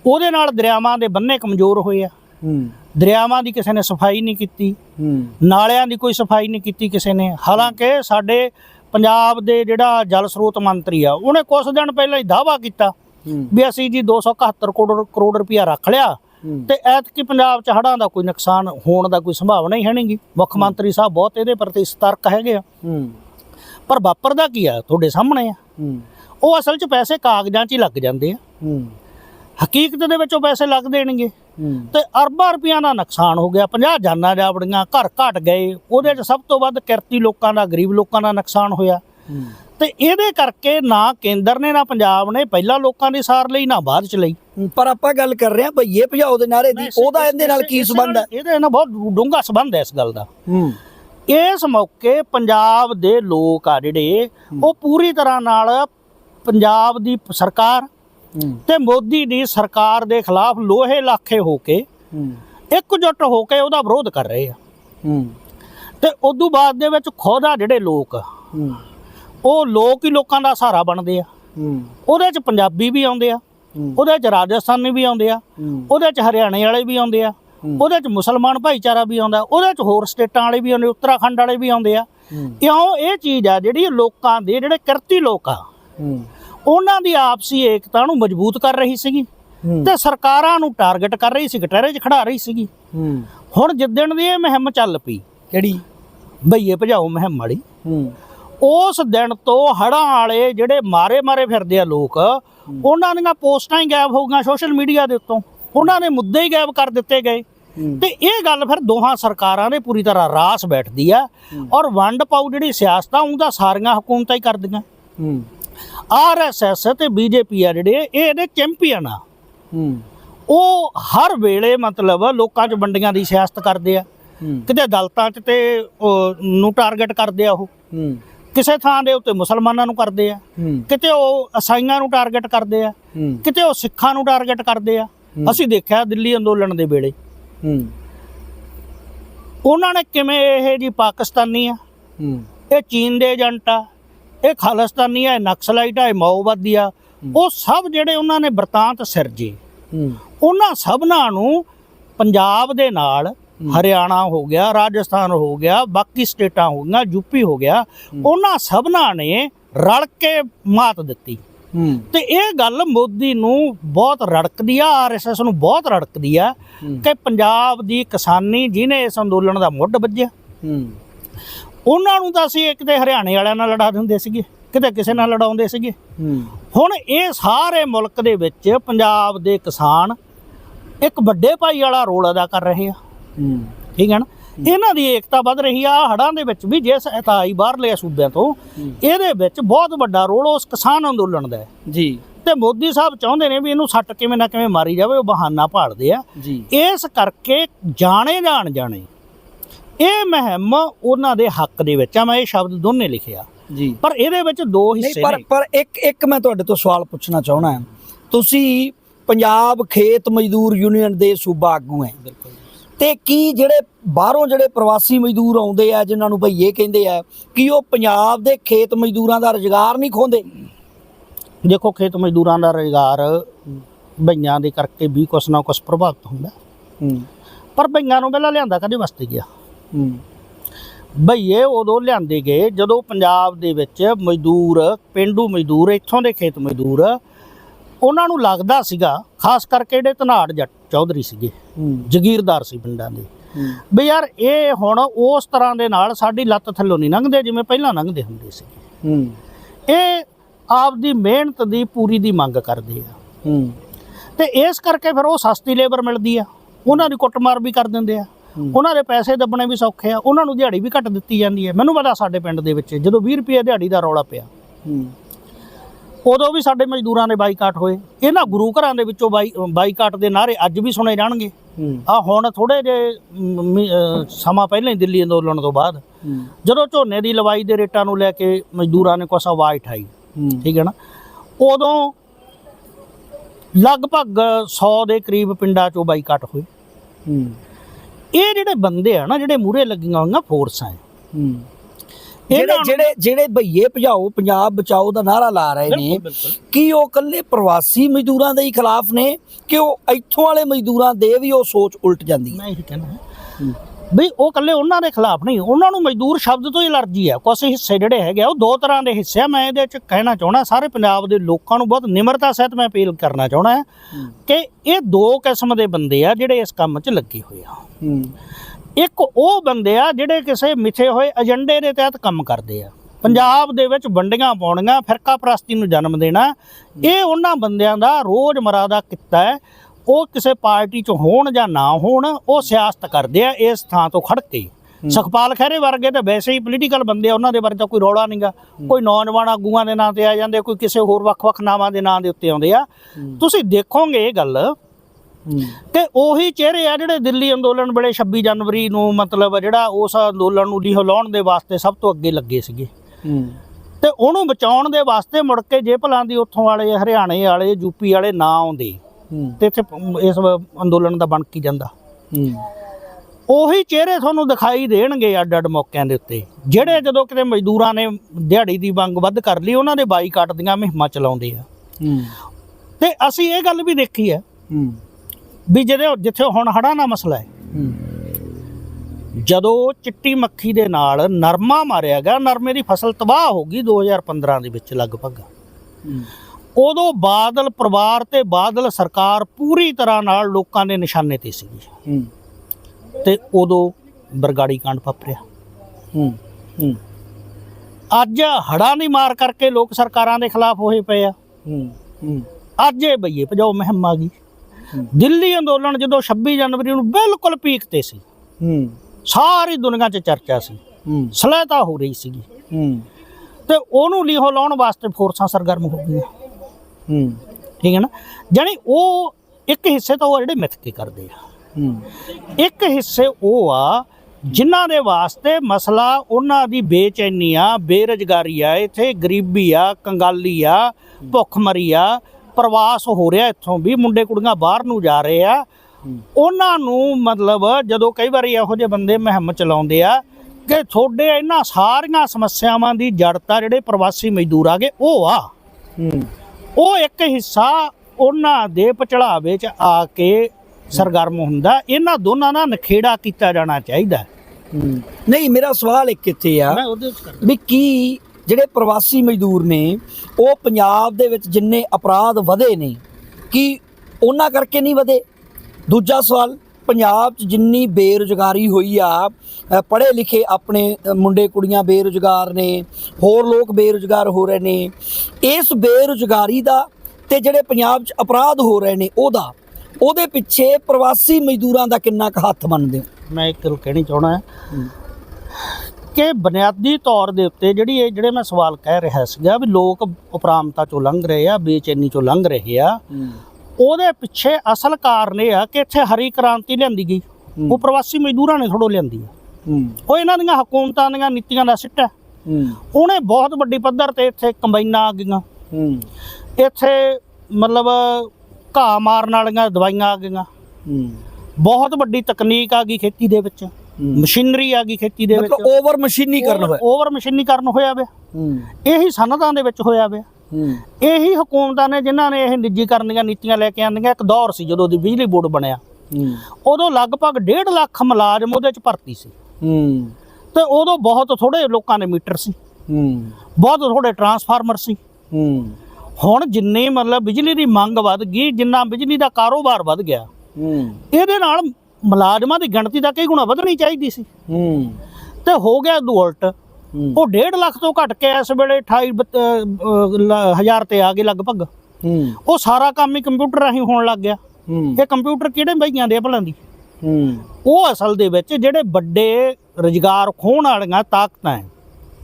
ਉਹਦੇ ਨਾਲ ਦਰਿਆਵਾਂ ਦੇ ਬੰਨੇ ਕਮਜ਼ੋਰ ਹੋਏ ਆ। ਹੂੰ। ਦਰਿਆਵਾਂ ਦੀ ਕਿਸੇ ਨੇ ਸਫ਼ਾਈ ਨਹੀਂ ਕੀਤੀ। ਹੂੰ। ਨਾਲਿਆਂ ਦੀ ਕੋਈ ਸਫ਼ਾਈ ਨਹੀਂ ਕੀਤੀ ਕਿਸੇ ਨੇ। ਹਾਲਾਂਕਿ ਸਾਡੇ ਪੰਜਾਬ ਦੇ ਜਿਹੜਾ ਜਲ ਸਰੋਤ ਮੰਤਰੀ ਆ ਉਹਨੇ ਕੁਝ ਦਿਨ ਪਹਿਲਾਂ ਹੀ ਦਾਅਵਾ ਕੀਤਾ ਵੀ ਅਸੀਂ ਜੀ 271 ਕਰੋੜ ਕਰੋੜ ਰੁਪਇਆ ਰੱਖ ਲਿਆ ਤੇ ਐਤਕੀ ਪੰਜਾਬ 'ਚ ਹੜ੍ਹਾਂ ਦਾ ਕੋਈ ਨੁਕਸਾਨ ਹੋਣ ਦਾ ਕੋਈ ਸੰਭਾਵਨਾ ਹੀ ਹੈ ਨਹੀਂਗੀ ਮੁੱਖ ਮੰਤਰੀ ਸਾਹਿਬ ਬਹੁਤ ਇਹਦੇ ਪ੍ਰਤੀ ਸਤਰਕ ਹੈਗੇ ਆ। ਹੂੰ। ਪਰ ਵਾਪਰਦਾ ਕੀ ਆ? ਤੁਹਾਡੇ ਸਾਹਮਣੇ ਆ। ਉਹ ਅਸਲ 'ਚ ਪੈਸੇ ਕਾਗਜ਼ਾਂ 'ਚ ਹੀ ਲੱਗ ਜਾਂਦੇ ਆ। ਹਕੀਕਤ ਦੇ ਵਿੱਚ ਉਹ ਪੈਸੇ ਲੱਗ ਦੇਣਗੇ। ਤੇ ਅਰਬਾਂ ਰੁਪਈਆਂ ਦਾ ਨੁਕਸਾਨ ਹੋ ਗਿਆ। 50 ਜਾਨਾਂ ਜਾਵੜੀਆਂ ਘਰ ਘਟ ਗਏ। ਉਹਦੇ 'ਚ ਸਭ ਤੋਂ ਵੱਧ ਕਿਰਤੀ ਲੋਕਾਂ ਦਾ ਗਰੀਬ ਲੋਕਾਂ ਦਾ ਨੁਕਸਾਨ ਹੋਇਆ। ਤੇ ਇਹਦੇ ਕਰਕੇ ਨਾ ਕੇਂਦਰ ਨੇ ਨਾ ਪੰਜਾਬ ਨੇ ਪਹਿਲਾਂ ਲੋਕਾਂ ਦੀ ਸਾਰ ਲਈ ਨਾ ਬਾਅਦ 'ਚ ਲਈ। ਪਰ ਆਪਾਂ ਗੱਲ ਕਰ ਰਹੇ ਹਾਂ ਭਈਏ ਭਜਾਓ ਦੇ ਨਾਰੇ ਦੀ। ਉਹਦਾ ਇਹਦੇ ਨਾਲ ਕੀ ਸੰਬੰਧ ਹੈ? ਇਹਦੇ ਨਾਲ ਬਹੁਤ ਡੂੰਘਾ ਸੰਬੰਧ ਹੈ ਇਸ ਗੱਲ ਦਾ। ਇਸ ਮੌਕੇ ਪੰਜਾਬ ਦੇ ਲੋਕ ਆ ਜਿਹੜੇ ਉਹ ਪੂਰੀ ਤਰ੍ਹਾਂ ਨਾਲ ਪੰਜਾਬ ਦੀ ਸਰਕਾਰ ਤੇ ਮੋਦੀ ਦੀ ਸਰਕਾਰ ਦੇ ਖਿਲਾਫ ਲੋਹੇ ਲਾਖੇ ਹੋ ਕੇ ਹੂੰ। ਇਕਜੁੱਟ ਹੋ ਕੇ ਉਹਦਾ ਵਿਰੋਧ ਕਰ ਰਹੇ ਆ। ਤੇ ਉਦੋਂ ਬਾਅਦ ਦੇ ਵਿੱਚ ਖੁਦ ਆ ਜਿਹੜੇ ਲੋਕ ਉਹ ਲੋਕ ਹੀ ਲੋਕਾਂ ਦਾ ਸਹਾਰਾ ਬਣਦੇ ਆ। ਉਹਦੇ 'ਚ ਪੰਜਾਬੀ ਵੀ ਆਉਂਦੇ ਆ। ਉਹਦੇ 'ਚ ਰਾਜਸਥਾਨੀ ਵੀ ਆਉਂਦੇ ਆ ਉਹਦੇ 'ਚ ਹਰਿਆਣੇ ਵਾਲੇ ਵੀ ਆਉਂਦੇ ਆ। ਉਹਦੇ 'ਚ ਮੁਸਲਮਾਨ ਭਾਈਚਾਰਾ ਵੀ ਆਉਂਦਾ ਉਹਦੇ 'ਚ ਹੋਰ ਸਟੇਟਾਂ ਵਾਲੇ ਵੀ ਆਉਂਦੇ ਉੱਤਰਾਖੰਡ ਵਾਲੇ ਵੀ ਆਉਂਦੇ ਆ। ਕਿਉਂ? ਇਹ ਚੀਜ਼ ਆ ਜਿਹੜੀ ਲੋਕਾਂ ਦੇ ਜਿਹੜੇ ਕਿਰਤੀ ਲੋਕ ਆ ਉਹਨਾਂ ਦੀ ਆਪਸੀ ਏਕਤਾ ਨੂੰ ਮਜ਼ਬੂਤ ਕਰ ਰਹੀ ਸੀਗੀ। ਤੇ ਸਰਕਾਰਾਂ ਨੂੰ ਟਾਰਗੇਟ ਕਰ ਰਹੀ ਸੀ ਕਟਹਿਰੇ 'ਚ ਖੜਾ ਰਹੀ ਸੀਗੀ। ਹੁਣ ਜਿੱਦਣ ਦੀ ਇਹ ਮੁਹਿੰਮ ਚੱਲ ਪਈ ਕਿਹੜੀ? ਭਈਏ ਭਜਾਓ ਮੁਹਿੰਮ ਵਾਲੀ। ਉਸ ਦਿਨ ਤੋਂ ਹੜਾਂ ਵਾਲੇ ਜਿਹੜੇ ਮਾਰੇ ਮਾਰੇ ਫਿਰਦੇ ਆ ਲੋਕ ਉਹਨਾਂ ਦੀਆਂ ਪੋਸਟਾਂ ਹੀ ਗਾਇਬ ਹੋ ਗਈਆਂ ਸੋਸ਼ਲ ਮੀਡੀਆ ਦੇ ਉੱਤੋਂ। ਉਹਨਾਂ ਦੇ ਮੁੱਦੇ ਹੀ ਗਾਇਬ ਕਰ ਦਿੱਤੇ ਗਏ। ਤੇ ਇਹ ਗੱਲ ਫਿਰ ਦੋਹਾਂ ਸਰਕਾਰਾਂ ਦੇ ਪੂਰੀ ਤਰ੍ਹਾਂ ਰਾਸ ਬੈਠਦੀ ਆ ਔਰ ਵੰਡ ਪਾਉ ਜਿਹੜੀ ਸਿਆਸਤਾਂ ਉਹਦਾ ਸਾਰੀਆਂ ਹਕੂਮਤਾਂ ਹੀ ਕਰਦੀਆਂ। ਆਰਐਸਐਸ ਤੇ ਬੀਜੇਪੀ ਆ ਜਿਹੜੇ ਇਹ ਇਹਦੇ ਚੈਂਪੀਅਨ ਆ। ਉਹ ਹਰ ਵੇਲੇ ਮਤਲਬ ਲੋਕਾਂ 'ਚ ਵੰਡੀਆਂ ਦੀ ਸਿਆਸਤ ਕਰਦੇ ਆ। ਕਿਤੇ ਦਲਤਾਂ 'ਚ ਤੇ ਨੂੰ ਟਾਰਗੇਟ ਕਰਦੇ ਆ ਉਹ। ਕਿਸੇ ਥਾਂ ਦੇ ਉੱਤੇ ਮੁਸਲਮਾਨਾਂ ਨੂੰ ਕਰਦੇ ਆ। ਕਿਤੇ ਉਹ ਈਸਾਈਆਂ ਨੂੰ ਟਾਰਗੇਟ ਕਰਦੇ ਆ। ਕਿਤੇ ਉਹ ਸਿੱਖਾਂ ਨੂੰ ਟਾਰਗੇਟ ਕਰਦੇ ਆ। ਅਸੀਂ ਦੇਖਿਆ ਦਿੱਲੀ ਅੰਦੋਲਨ ਦੇ ਵੇਲੇ। ਉਹਨਾਂ ਨੇ ਕਿਵੇਂ ਇਹ ਜੀ ਪਾਕਿਸਤਾਨੀ ਆ? ਇਹ ਚੀਨ ਦੇ ਏਜੰਟ ਆ ਇਹ ਖਾਲਿਸਤਾਨੀ ਆ ਇਹ ਨਕਸਲਾਈਟ ਆ ਇਹ ਮਾਓਵਾਦੀ ਆ। ਉਹ ਸਭ ਜਿਹੜੇ ਉਹਨਾਂ ਨੇ ਵਰਤਾਂਤ ਸਿਰਜੇ ਉਹਨਾਂ ਸਭਨਾਂ ਨੂੰ ਪੰਜਾਬ ਦੇ ਨਾਲ ਹਰਿਆਣਾ ਹੋ ਗਿਆ ਰਾਜਸਥਾਨ ਹੋ ਗਿਆ ਬਾਕੀ ਸਟੇਟਾਂ ਹੋ ਗਈਆਂ ਯੂਪੀ ਹੋ ਗਿਆ। ਉਹਨਾਂ ਸਭਨਾਂ ਨੇ ਰਲ ਕੇ ਮਾਤ ਦਿੱਤੀ। ਤੇ ਇਹ ਗੱਲ ਮੋਦੀ ਨੂੰ ਬਹੁਤ ਰੜਕਦੀ ਆ ਆਰਐਸਐਸ ਨੂੰ ਬਹੁਤ ਰੜਕਦੀ ਆ ਕਿ ਪੰਜਾਬ ਦੀ ਕਿਸਾਨੀ ਜਿਹਨੇ ਇਸ ਅੰਦੋਲਨ ਦਾ ਮੁੱਢ ਵੱਜਿਆ ਹੂੰ। ਉਹਨਾਂ ਨੂੰ ਤਾਂ ਅਸੀਂ ਕਿਤੇ ਹਰਿਆਣੇ ਵਾਲਿਆਂ ਨਾਲ ਲੜਾ ਦਿੰਦੇ ਸੀਗੇ ਕਿਤੇ ਕਿਸੇ ਨਾਲ ਲੜਾਉਂਦੇ ਸੀਗੇ। ਹੂੰ। ਹੁਣ ਇਹ ਸਾਰੇ ਮੁਲਕ ਦੇ ਵਿੱਚ ਪੰਜਾਬ ਦੇ ਕਿਸਾਨ ਇੱਕ ਵੱਡੇ ਭਾਈ ਵਾਲਾ ਰੋਲ ਅਦਾ ਕਰ ਰਹੇ ਆ। ਹੂੰ। ਠੀਕ ਹੈ ਨਾ? ਇਹਨਾਂ ਦੀ ਏਕਤਾ ਵੱਧ ਰਹੀ ਆ ਹੜ੍ਹਾਂ ਦੇ ਵਿੱਚ ਵੀ ਜੇ ਸਹਾਇਤਾ ਆਈ ਬਾਹਰਲੇ ਸੂਬਿਆਂ ਤੋਂ ਇਹਦੇ ਵਿੱਚ ਬਹੁਤ ਵੱਡਾ ਰੋਲ ਉਸ ਕਿਸਾਨ ਅੰਦੋਲਨ ਦਾ ਹੈ। ਜੀ। ਤੇ ਮੋਦੀ ਸਾਹਿਬ ਚਾਹੁੰਦੇ ਨੇ ਵੀ ਇਹਨੂੰ ਸੱਟ ਕਿਵੇਂ ਨਾ ਕਿਵੇਂ ਮਾਰੀ ਜਾਵੇ ਉਹ ਬਹਾਨਾ ਭਾਲਦੇ ਆ। ਇਸ ਕਰਕੇ ਜਾਣੇ ਜਾਣ ਜਾਣੇ ਇਹ ਮਹਿੰਮ ਉਹਨਾਂ ਦੇ ਹੱਕ ਦੇ ਵਿੱਚ ਆ ਮੈਂ ਇਹ ਸ਼ਬਦ ਦੋਨੇ ਲਿਖਿਆ। ਜੀ। ਪਰ ਇਹਦੇ ਵਿੱਚ ਦੋ ਹਿੱਸੇ ਨੇ। ਪਰ ਇੱਕ ਇੱਕ ਮੈਂ ਤੁਹਾਡੇ ਤੋਂ ਸਵਾਲ ਪੁੱਛਣਾ ਚਾਹਣਾ ਹੈ। ਤੁਸੀਂ ਪੰਜਾਬ ਖੇਤ ਮਜ਼ਦੂਰ ਯੂਨੀਅਨ ਦੇ ਸੂਬਾ ਆਗੂ ਹੈ। ਬਿਲਕੁਲ। ਤੇ ਕੀ ਜਿਹੜੇ ਬਾਹਰੋਂ ਜਿਹੜੇ ਪ੍ਰਵਾਸੀ ਮਜ਼ਦੂਰ ਆਉਂਦੇ ਆ ਜਿਨ੍ਹਾਂ ਨੂੰ ਭਈਏ ਕਹਿੰਦੇ ਆ ਕੀ ਉਹ ਪੰਜਾਬ ਦੇ ਖੇਤ ਮਜ਼ਦੂਰਾਂ ਦਾ ਰੁਜ਼ਗਾਰ ਨਹੀਂ ਖੋਂਦੇ? ਦੇਖੋ ਖੇਤ ਮਜ਼ਦੂਰਾਂ ਦਾ ਰੁਜ਼ਗਾਰ ਬਈਆਂ ਦੇ ਕਰਕੇ ਵੀ ਕੁਛ ਨਾ ਕੁਛ ਪ੍ਰਭਾਵਿਤ ਹੁੰਦਾ। ਹੂੰ। ਪਰ ਬਈਆਂ ਨੂੰ ਪਹਿਲਾਂ ਲਿਆਂਦਾ ਕਦੇ ਵਾਸਤੇ ਗਿਆ? ਹੂੰ। ਬਈਏ ਉਦੋਂ ਲਿਆਂਦੇ ਗਏ ਜਦੋਂ ਪੰਜਾਬ ਦੇ ਵਿੱਚ ਮਜ਼ਦੂਰ ਪਿੰਡੂ ਮਜ਼ਦੂਰ ਇੱਥੋਂ ਦੇ ਖੇਤ ਮਜ਼ਦੂਰ ਉਹਨਾਂ ਨੂੰ ਲੱਗਦਾ ਸੀਗਾ ਖਾਸ ਕਰਕੇ ਜਿਹੜੇ ਧਨਾੜ ਜੱਟ ਚੌਧਰੀ ਸੀਗੇ ਜ਼ਗੀਰਦਾਰ ਸੀ ਪਿੰਡਾਂ ਦੇ। ਵੀ ਯਾਰ ਇਹ ਹੁਣ ਉਸ ਤਰ੍ਹਾਂ ਦੇ ਨਾਲ ਸਾਡੀ ਲੱਤ ਥੱਲੋਂ ਨਹੀਂ ਲੰਘਦੇ ਜਿਵੇਂ ਪਹਿਲਾਂ ਲੰਘਦੇ ਹੁੰਦੇ ਸੀ ਹੂੰ। ਇਹ ਆਪਦੀ ਮਿਹਨਤ ਦੀ ਪੂਰੀ ਦੀ ਮੰਗ ਕਰਦੇ ਆ। ਹੂੰ। ਤੇ ਇਸ ਕਰਕੇ ਫਿਰ ਉਹ ਸਸਤੀ ਲੇਬਰ ਮਿਲਦੀ ਆ। ਉਹਨਾਂ ਦੀ ਕੁੱਟਮਾਰ ਵੀ ਕਰ ਦਿੰਦੇ ਆ। ਉਹਨਾਂ ਦੇ ਪੈਸੇ ਦੱਬਣੇ ਵੀ ਸੌਖੇ ਆ। ਉਹਨਾਂ ਨੂੰ ਦਿਹਾੜੀ ਵੀ ਘੱਟ ਦਿੱਤੀ ਜਾਂਦੀ ਹੈ ਮੈਨੂੰ ਪਤਾ ਸਾਡੇ ਪਿੰਡ ਦੇ ਵਿੱਚ ਜਦੋਂ 20 ਰੁਪਏ ਦਿਹਾੜੀ ਦਾ ਰੌਲਾ ਪਿਆ। ਹੂੰ। ਉਦੋਂ ਵੀ ਸਾਡੇ ਮਜ਼ਦੂਰਾਂ ਦੇ ਬਾਈਕਾਟ ਹੋਏ। ਇਹਨਾਂ ਗੁਰੂ ਘਰਾਂ ਦੇ ਵਿੱਚੋਂ ਬਾਈ ਬਾਈਕਾਟ ਦੇ ਨਾਰੇ ਅੱਜ ਵੀ ਸੁਣੇ ਜਾਣਗੇ। ਆ ਹੁਣ ਥੋੜੇ ਜੇ ਸਮਾਂ ਪਹਿਲਾਂ ਹੀ ਦਿੱਲੀ ਅੰਦੋਲਨ ਤੋਂ ਬਾਅਦ। ਜਦੋਂ ਝੋਨੇ ਦੀ ਲਵਾਈ ਦੇ ਰੇਟਾਂ ਨੂੰ ਲੈ ਕੇ ਮਜ਼ਦੂਰਾਂ ਨੇ ਕੁਛ ਆਵਾਜ਼ ਉਠਾਈ। ਹੂੰ ਠੀਕ ਹੈ ਨਾ? ਉਦੋਂ ਲਗਭਗ 100 ਦੇ ਕਰੀਬ ਪਿੰਡਾਂ ਚੋਂ ਬਾਈਕਾਟ ਹੋਏ ਹੂੰ। ਇਹ ਜਿਹੜੇ ਬੰਦੇ ਆ ਨਾ ਜਿਹੜੇ ਮੂਰੇ ਲੱਗੀਆਂ ਹੋਈਆਂ ਫੋਰਸਾਂ ਹੈ। ਜਿਹੜੇ ਜਿਹੜੇ ਜਿਹੜੇ ਭਈਏ ਭਜਾਓ ਪੰਜਾਬ ਬਚਾਓ ਦਾ ਨਾਰਾ ਲਾ ਰਹੇ ਨੇ। ਕੀ ਉਹ ਇਕੱਲੇ ਪ੍ਰਵਾਸੀ ਮਜ਼ਦੂਰਾਂ ਦੇ ਹੀ ਖਿਲਾਫ ਨੇ ਕਿ ਉਹ ਇੱਥੋਂ ਵਾਲੇ ਮਜ਼ਦੂਰਾਂ ਦੇ ਵੀ ਉਹ ਸੋਚ ਉਲਟ ਜਾਂਦੀ ਹੈ ਮੈਂ ਇਹ ਕਹਿਣਾ। ਵੀ ਉਹ ਕੱਲੇ ਉਹਨਾਂ ਦੇ ਖਿਲਾਫ ਨਹੀਂ ਉਹਨਾਂ ਨੂੰ ਮਜ਼ਦੂਰ ਸ਼ਬਦ ਤੋਂ ਹੀ ਅਲਰਜੀ ਆ ਕੁਝ ਹਿੱਸੇ ਜਿਹੜੇ ਹੈਗੇ ਉਹ ਦੋ ਤਰ੍ਹਾਂ ਦੇ ਹਿੱਸੇ ਆ। ਮੈਂ ਇਹਦੇ ਵਿੱਚ ਕਹਿਣਾ ਚਾਹਣਾ ਸਾਰੇ ਪੰਜਾਬ ਦੇ ਲੋਕਾਂ ਨੂੰ ਬਹੁਤ ਨਿਮਰਤਾ ਸਹਿਤ ਮੈਂ ਅਪੀਲ ਕਰਨਾ ਚਾਹਣਾ ਕਿ ਇਹ ਦੋ ਕਿਸਮ ਦੇ ਬੰਦੇ ਆ ਜਿਹੜੇ ਇਸ ਕੰਮ 'ਚ ਲੱਗੇ ਹੋਏ ਆ। ਹੂੰ। ਇੱਕ ਉਹ ਬੰਦੇ ਆ ਜਿਹੜੇ ਕਿਸੇ ਮਿੱਥੇ ਹੋਏ ਏਜੰਡੇ ਦੇ ਤਹਿਤ ਕੰਮ ਕਰਦੇ ਆ। ਪੰਜਾਬ ਦੇ ਵਿੱਚ ਵੰਡੀਆਂ ਪਾਉਣੀਆਂ ਫਿਰਕਾ ਪ੍ਰਸਤੀ ਨੂੰ ਜਨਮ ਦੇਣਾ ਇਹ ਉਹਨਾਂ ਬੰਦਿਆਂ ਦਾ ਰੋਜ਼ਮਰਾ ਦਾ ਕਿੱਤਾ ਹੈ। ਉਹ ਕਿਸੇ ਪਾਰਟੀ 'ਚ ਹੋਣ ਜਾਂ ਨਾ ਹੋਣ ਉਹ ਸਿਆਸਤ ਕਰਦੇ ਆ ਇਸ ਥਾਂ ਤੋਂ ਖੜ ਕੇ। ਸੁਖਪਾਲ ਖਹਿਰੇ ਵਰਗੇ ਤਾਂ ਵੈਸੇ ਹੀ ਪੋਲੀਟੀਕਲ ਬੰਦੇ ਆ ਉਹਨਾਂ ਦੇ ਬਾਰੇ ਤਾਂ ਕੋਈ ਰੌਲਾ ਨਹੀਂਗਾ ਕੋਈ ਨੌਜਵਾਨ ਆਗੂਆਂ ਦੇ ਨਾਂ ਤੇ ਆ ਜਾਂਦੇ ਕੋਈ ਕਿਸੇ ਹੋਰ ਵੱਖ-ਵੱਖ ਨਾਵਾਂ ਦੇ ਨਾਂ ਦੇ ਉੱਤੇ ਆਉਂਦੇ ਆ। ਤੁਸੀਂ ਦੇਖੋਗੇ ਇਹ ਗੱਲ ਤੇ ਉਹੀ ਚਿਹਰੇ ਆ ਜਿਹੜੇ ਦਿੱਲੀ ਅੰਦੋਲਨ ਵੇਲੇ 26 ਜਨਵਰੀ ਨੂੰ ਮਤਲਬ ਜਿਹੜਾ ਉਸ ਅੰਦੋਲਨ ਨੂੰ ਲੀਹ ਲਾਉਣ ਦੇ ਵਾਸਤੇ ਸਭ ਤੋਂ ਅੱਗੇ ਲੱਗੇ ਸੀਗੇ। ਤੇ ਉਹਨੂੰ ਬਚਾਉਣ ਦੇ ਵਾਸਤੇ ਮੁੜ ਕੇ ਜੇ ਭਲਾਂ ਦੀ ਉੱਥੋਂ ਵਾਲੇ ਹਰਿਆਣੇ ਵਾਲੇ ਯੂਪੀ ਵਾਲੇ ਨਾ ਆਉਂਦੇ। ਤੇ ਇੱਥੇ ਇਸ ਅੰਦੋਲਨ ਦਾ ਬਣ ਕੀ ਜਾਂਦਾ। ਉਹੀ ਚਿਹਰੇ ਤੁਹਾਨੂੰ ਦਿਖਾਈ ਦੇਣਗੇ ਅੱਡ ਅੱਡ ਮੌਕਿਆਂ ਦੇ ਉੱਤੇ। ਜਿਹੜੇ ਜਦੋਂ ਕਿਤੇ ਮਜ਼ਦੂਰਾਂ ਨੇ ਦਿਹਾੜੀ ਦੀ ਮੰਗ ਵੱਧ ਕਰ ਲਈ ਉਹਨਾਂ ਦੇ ਬਾਈਕਾਟ ਦੀਆਂ ਮੁਹਿੰਮਾਂ ਚਲਾਉਂਦੇ ਆ। ਤੇ ਅਸੀਂ ਇਹ ਗੱਲ ਵੀ ਦੇਖੀ ਹੈ ਵੀ ਜਿਹੜੇ ਜਿੱਥੇ ਹੁਣ ਹੜ੍ਹਾਂ ਦਾ ਮਸਲਾ ਹੈ। ਜਦੋਂ ਚਿੱਟੀ ਮੱਖੀ ਦੇ ਨਾਲ ਨਰਮਾ ਮਾਰਿਆ ਗਿਆ ਨਰਮੇ ਦੀ ਫਸਲ ਤਬਾਹ ਹੋ ਗਈ 2015 ਦੇ ਵਿੱਚ ਲਗਭਗ। ਉਦੋਂ ਬਾਦਲ ਪਰਿਵਾਰ ਤੇ ਬਾਦਲ ਸਰਕਾਰ ਪੂਰੀ ਤਰ੍ਹਾਂ ਨਾਲ ਲੋਕਾਂ ਦੇ ਨਿਸ਼ਾਨੇ ਤੇ ਸੀਗੀ। ਹੂੰ। ਤੇ ਉਦੋਂ ਬਰਗਾੜੀ ਕਾਂਡ ਵਾਪਰਿਆ। ਹੂੰ ਹੂੰ। ਅੱਜ ਹੜ੍ਹਾਂ ਦੀ ਮਾਰ ਕਰਕੇ ਲੋਕ ਸਰਕਾਰਾਂ ਦੇ ਖਿਲਾਫ ਹੋਏ ਪਏ ਆ। ਹੂੰ ਹੂੰ। ਅੱਜ ਇਹ ਬਈਏ ਭਜਾਓ ਮੁਹਿੰਮ ਆ ਗਈ। ਦਿੱਲੀ ਅੰਦੋਲਨ ਜਦੋਂ 26 ਜਨਵਰੀ ਨੂੰ ਬਿਲਕੁਲ ਪੀਕ ਤੇ ਸੀ। ਹੂੰ। ਸਾਰੀ ਦੁਨੀਆ 'ਚ ਚਰਚਾ ਸੀ। ਹੂੰ। ਸਲਾਹਤਾ ਹੋ ਰਹੀ ਸੀਗੀ। ਹੂੰ। ਤੇ ਉਹਨੂੰ ਲੀਹੋ ਲਾਉਣ ਵਾਸਤੇ ਫੋਰਸਾਂ ਸਰਗਰਮ ਹੋ ਗਈਆਂ। ਹੂੰ। ਠੀਕ ਹੈ ਨਾ? ਜਾਣੀ ਉਹ ਇੱਕ ਹਿੱਸੇ ਤਾਂ ਉਹ ਜਿਹੜੇ ਮਿੱਥ ਕੇ ਕਰਦੇ ਆ। ਹੂੰ। ਇੱਕ ਹਿੱਸੇ ਉਹ ਆ ਜਿਨ੍ਹਾਂ ਦੇ ਵਾਸਤੇ ਮਸਲਾ ਉਹਨਾਂ ਦੀ ਬੇਚੈਨੀ ਆ ਬੇਰੁਜ਼ਗਾਰੀ ਆ ਇੱਥੇ ਗਰੀਬੀ ਆ ਕੰਗਾਲੀ ਆ ਭੁੱਖਮਰੀ ਆ ਪ੍ਰਵਾਸ ਹੋ ਰਿਹਾ ਇੱਥੋਂ ਵੀ ਮੁੰਡੇ ਕੁੜੀਆਂ ਬਾਹਰ ਨੂੰ ਜਾ ਰਹੇ ਆ। ਉਹਨਾਂ ਨੂੰ ਮਤਲਬ ਜਦੋਂ ਕਈ ਵਾਰੀ ਇਹੋ ਜਿਹੇ ਬੰਦੇ ਮੁਹਿੰਮ ਚਲਾਉਂਦੇ ਆ ਕਿ ਤੁਹਾਡੇ ਇਹਨਾਂ ਸਾਰੀਆਂ ਸਮੱਸਿਆਵਾਂ ਦੀ ਜੜ ਤਾਂ ਜਿਹੜੇ ਪ੍ਰਵਾਸੀ ਮਜ਼ਦੂਰ ਆਗੇ ਉਹ ਆ। ਹੂੰ। ਉਹ ਇੱਕ ਹਿੱਸਾ ਉਹਨਾਂ ਦੇ ਪਚੜਾਵੇ 'ਚ ਆ ਕੇ ਸਰਗਰਮ ਹੁੰਦਾ। ਇਹਨਾਂ ਦੋਨਾਂ ਦਾ ਨਖੇੜਾ ਕੀਤਾ ਜਾਣਾ ਚਾਹੀਦਾ। ਨਹੀਂ ਮੇਰਾ ਸਵਾਲ ਇੱਕ ਇੱਥੇ ਆ ਮੈਂ ਉਹਦੇ ਵਿੱਚ ਕਰਦਾ। ਵੀ ਕੀ ਜਿਹੜੇ ਪ੍ਰਵਾਸੀ ਮਜ਼ਦੂਰ ਨੇ ਉਹ ਪੰਜਾਬ ਦੇ ਵਿੱਚ ਜਿੰਨੇ ਅਪਰਾਧ ਵਧੇ ਨੇ ਕੀ ਉਹਨਾਂ ਕਰਕੇ ਨਹੀਂ ਵਧੇ? ਦੂਜਾ ਸਵਾਲ ਪੰਜਾਬ 'ਚ ਜਿੰਨੀ ਬੇਰੁਜ਼ਗਾਰੀ ਹੋਈ ਆ ਪੜ੍ਹੇ ਲਿਖੇ ਆਪਣੇ ਮੁੰਡੇ ਕੁੜੀਆਂ ਬੇਰੁਜ਼ਗਾਰ ਨੇ ਹੋਰ ਲੋਕ ਬੇਰੁਜ਼ਗਾਰ ਹੋ ਰਹੇ ਨੇ। ਇਸ ਬੇਰੁਜ਼ਗਾਰੀ ਦਾ ਤੇ ਜਿਹੜੇ ਪੰਜਾਬ 'ਚ ਅਪਰਾਧ ਹੋ ਰਹੇ ਨੇ ਉਹਦਾ ਉਹਦੇ ਪਿੱਛੇ ਪ੍ਰਵਾਸੀ ਮਜ਼ਦੂਰਾਂ ਦਾ ਕਿੰਨਾ ਕੁ ਹੱਥ ਮੰਨਦੇ ਮੈਂ ਇੱਕ ਗੱਲ ਕਹਿਣੀ ਚਾਹਣਾ ਕਿ ਬੁਨਿਆਦੀ ਤੌਰ ਦੇ ਉੱਤੇ ਜਿਹੜੀ ਇਹ ਜਿਹੜੇ ਮੈਂ ਸਵਾਲ ਕਹਿ ਰਿਹਾ ਸੀਗਾ ਵੀ ਲੋਕ ਉਪਰਾਮਤਾ ਚੋਂ ਲੰਘ ਰਹੇ ਆ ਬੇਚੈਨੀ ਚੋਂ ਲੰਘ ਰਹੇ ਆ ਉਹਦੇ ਪਿੱਛੇ ਅਸਲ ਕਾਰਨ ਇਹ ਆ ਕਿ ਇੱਥੇ ਹਰੀ ਕ੍ਰਾਂਤੀ ਲਿਆਂਦੀ ਗਈ। ਉਹ ਪ੍ਰਵਾਸੀ ਮਜ਼ਦੂਰਾਂ ਨੇ ਥੋੜੋ ਲਿਆਂਦੀ ਆ। ਉਹ ਇਹਨਾਂ ਦੀਆਂ ਹਕੂਮਤਾਂ ਦੀਆਂ ਨੀਤੀਆਂ ਦਾ ਸਿੱਟਾ ਉਹਨੇ ਬਹੁਤ ਵੱਡੀ ਪੱਧਰ ਤੇ ਇੱਥੇ ਕੰਬਾਈਨਾਂ ਆ ਗਈਆਂ। ਇੱਥੇ ਮਤਲਬ ਘਾਹ ਮਾਰਨ ਵਾਲੀਆਂ ਦਵਾਈਆਂ ਆ ਗਈਆਂ। ਬਹੁਤ ਵੱਡੀ ਤਕਨੀਕ ਆ ਗਈ ਖੇਤੀ ਦੇ ਵਿੱਚ। ਮਸ਼ੀਨਰੀ ਆ ਗਈ ਖੇਤੀ ਦੇ ਵਿੱਚ। ਮਤਲਬ ਓਵਰ ਮਸ਼ੀਨੀਕਰਨ ਹੋਇਆ। ਓਵਰ ਮਸ਼ੀਨੀਕਰਨ ਹੋਇਆ ਵੇ। ਇਹੀ ਸਨਅਤਾਂ ਦੇ ਵਿੱਚ ਹੋਇਆ ਵੇ। ਇਹੀ ਹਕੂਮਤਾਂ ਨੇ ਜਿਨ੍ਹਾਂ ਨੇ ਇਹ ਨਿੱਜੀਕਰਨ ਦੀਆਂ ਨੀਤੀਆਂ ਲੈ ਕੇ ਆਂਦੀਆਂ। ਇੱਕ ਦੌਰ ਸੀ ਜਦੋਂ ਦੀ ਬਿਜਲੀ ਬੋਰਡ ਬਣਿਆ। ਉਦੋਂ ਲਗਭਗ 1.5 ਲੱਖ ਮੁਲਾਜ਼ਮ ਉਹਦੇ ਚ ਭਰਤੀ ਸੀ। ਹੂੰ। ਤੇ ਉਦੋਂ ਬਹੁਤ ਥੋੜੇ ਲੋਕਾਂ ਦੇ ਮੀਟਰ ਸੀ। ਹੂੰ। ਬਹੁਤ ਥੋੜੇ ਟਰਾਂਸਫਾਰਮਰ ਸੀ। ਹੂੰ। ਹੁਣ ਜਿੰਨੀ ਮਤਲਬ ਬਿਜਲੀ ਦੀ ਮੰਗ ਵੱਧ ਗਈ ਜਿੰਨਾ ਬਿਜਲੀ ਦਾ ਕਾਰੋਬਾਰ ਵੱਧ ਗਿਆ ਹੂੰ। ਇਹਦੇ ਨਾਲ ਮੁਲਾਜ਼ਮਾਂ ਦੀ ਗਿਣਤੀ ਤਾਂ ਕਈ ਗੁਣਾ ਵਧਣੀ ਚਾਹੀਦੀ ਸੀ। ਹੂੰ। ਤੇ ਹੋ ਗਿਆ ਉਲਟ। ਹੂੰ। ਉਹ 1.5 ਲੱਖ ਤੋਂ ਘਟ ਕੇ ਇਸ ਵੇਲੇ 28 ਬੱਤ- ਅਹ, ਅਹ, ਲ- ਹਜ਼ਾਰ ਤੇ ਆ ਗਏ ਲਗਭਗ। ਉਹ ਸਾਰਾ ਕੰਮ ਹੀ ਕੰਪਿਊਟਰ ਰਾਹੀਂ ਹੋਣ ਲੱਗ ਗਿਆ। ਇਹ ਕੰਪਿਊਟਰ ਕਿਹੜੇ ਬਈਆਂ ਦੇ ਭਲਾਂ ਦੀ? ਹੂੰ। ਉਹ ਅਸਲ ਦੇ ਵਿੱਚ ਜਿਹੜੇ ਵੱਡੇ ਰੁਜ਼ਗਾਰ ਖੋਹਣ ਵਾਲੀਆਂ ਤਾਕਤਾਂ ਹੈ।